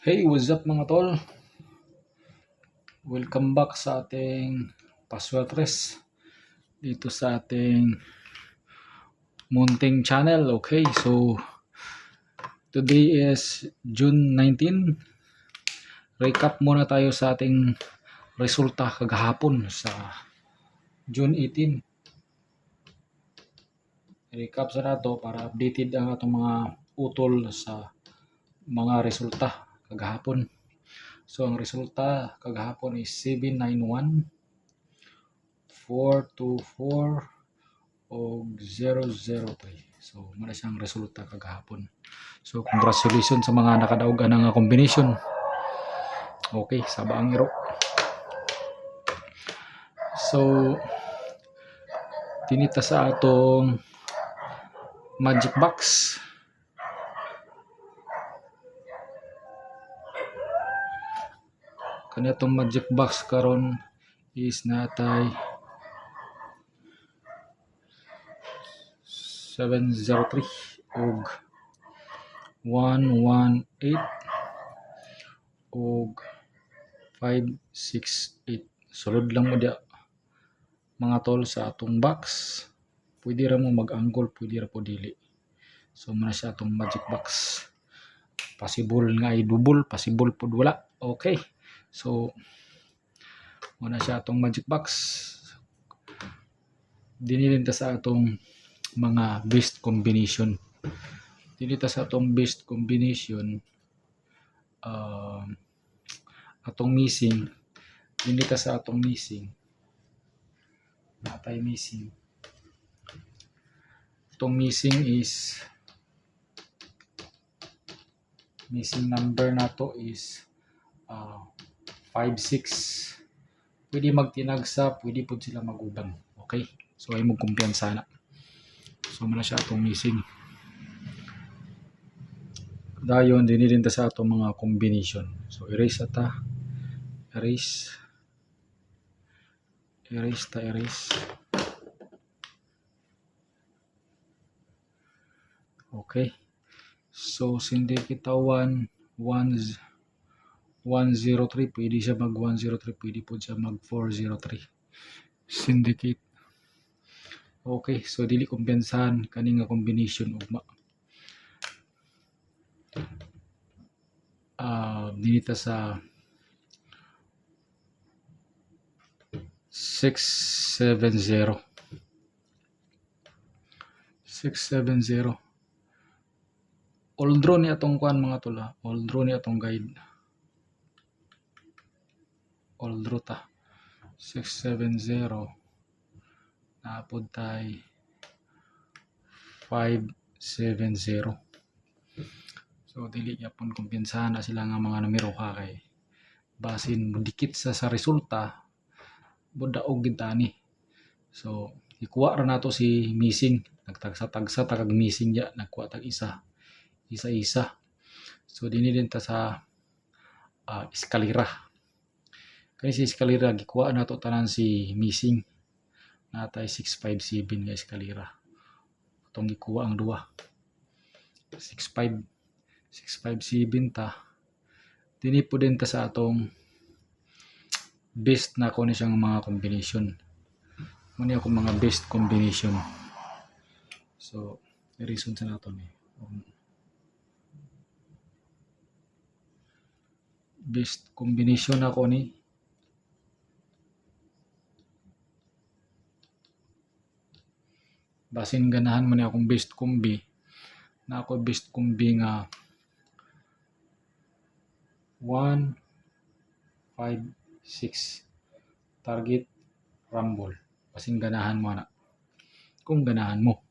Hey, what's up mga tol? Welcome back sa ating Paswatres dito sa ating Munting Channel. Okay, so today is June 19. Recap muna tayo sa ating resulta kagahapon sa June 18. Recap sa nato para updated ang atong mga utol sa mga resulta kagahapon. So ang resulta kagahapon is 791 424 o 003. So muna siyang resulta kagahapon. So congratulations sa mga nakadaugan ng combination. Okay, sa baang iro. So tinita sa atong magic box. Kanya itong magic box karon is natay 703 og 118 og 568 sulod lang mo dia mga tol sa atong box. Pwede ra mo mag-angle pwede ra po dili. So muna siya atong magic box. Possible nga ay double possible pud wala. Okay so muna siya atong magic box. Dinilin ta sa atong mga best combination. Dinita sa atong best combination um, atong missing. Dinita sa atong missing. Natay missing. Itong missing is missing number nato is uh, 5 6 pwede magtinagsa pwede po sila magubang. Okay? So ay mo kumpiyansa na. So muna siya atong missing. Dayon dinilin ta sa atong mga combination. So erase ata. Erase. Erase ta erase. Okay? So sindi kita 1 1 103 pwede siya mag 103 pwede po siya mag 403 syndicate. Okay so dili kumpiyansahan kani nga combination ugma. Uh, dinita sa 670 670 all draw ni atong kuan mga tula. All draw ni atong guide all draw ta 670 naapod tay 570 so dili yapon kumpiyansahan na sila nga mga numero ka kay basin. Mudikit sa sa resulta budaog gid tani so ikuha ra nato si missing. Nagtagsa-tagsa tagag missing ya nagkuha tag isa. Isa-isa. So dinhi din ta sa uh, eskalera kani si eskalera gikuha nato tanan si missing. Natay 657 nga eskalera atong gikuha ang duha. 65 657 ta. Dinhi po din ta sa atong best na ko ni siyang mga combination. Muna ako mga best combination. So reason sa nato ni. Um, best combination ako ni basin ganahan man akong best combi na ako best combi nga 1 5 6 target rumble. Basin ganahan mo na kung ganahan mo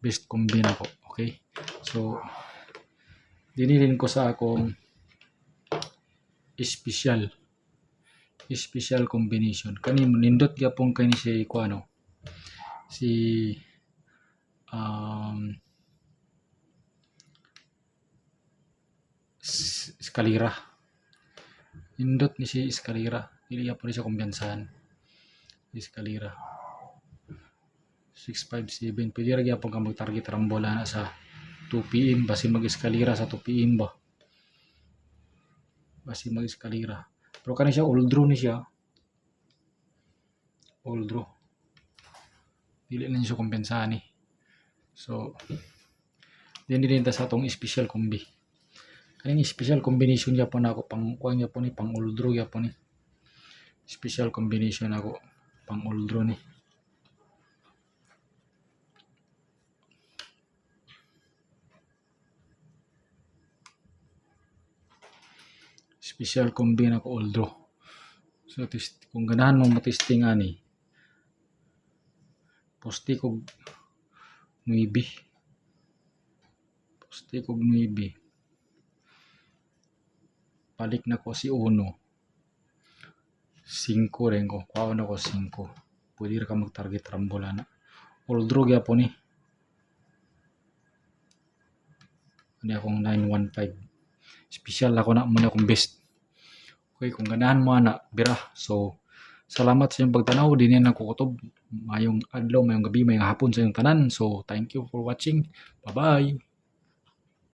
best combi na ko okay? So dinilin ko sa akong special special combination. Kani nindot gyapon kani si kuano si eskalira nindot ni si eskalira dili gyapon siya kumbiyansahan eskalira 657 pwede ra gyapon ka mag target rambola na sa 2 pm basi mag eskalira sa 2 pm ba Basi mag eskalera. Pero kani siya old draw ni siya. Old draw. Dili na siya kumpensahan ni. So, din din sa atong special combi. Kaning special combination niya po na ako pang kuha niya po ni pang old draw ya po ni. Special combination ako pang old draw ni. Special combi na ko old draw. So, tis, kung ganahan mo matesting ani, posti ko 9. Posti ko 9. Balik na ko si Uno. 5 rin ko. Kuha na ko 5. Pwede ka mag-target rambola na. Old draw gyapon ni. Ano akong 915. Special ako na muna akong best. Okay, kung ganahan mo ana, bira. So, salamat sa iyong pagtanaw. Din yan ako kutob. Mayong adlaw, mayong gabi, mayong hapon sa iyong tanan. So, thank you for watching. Bye-bye.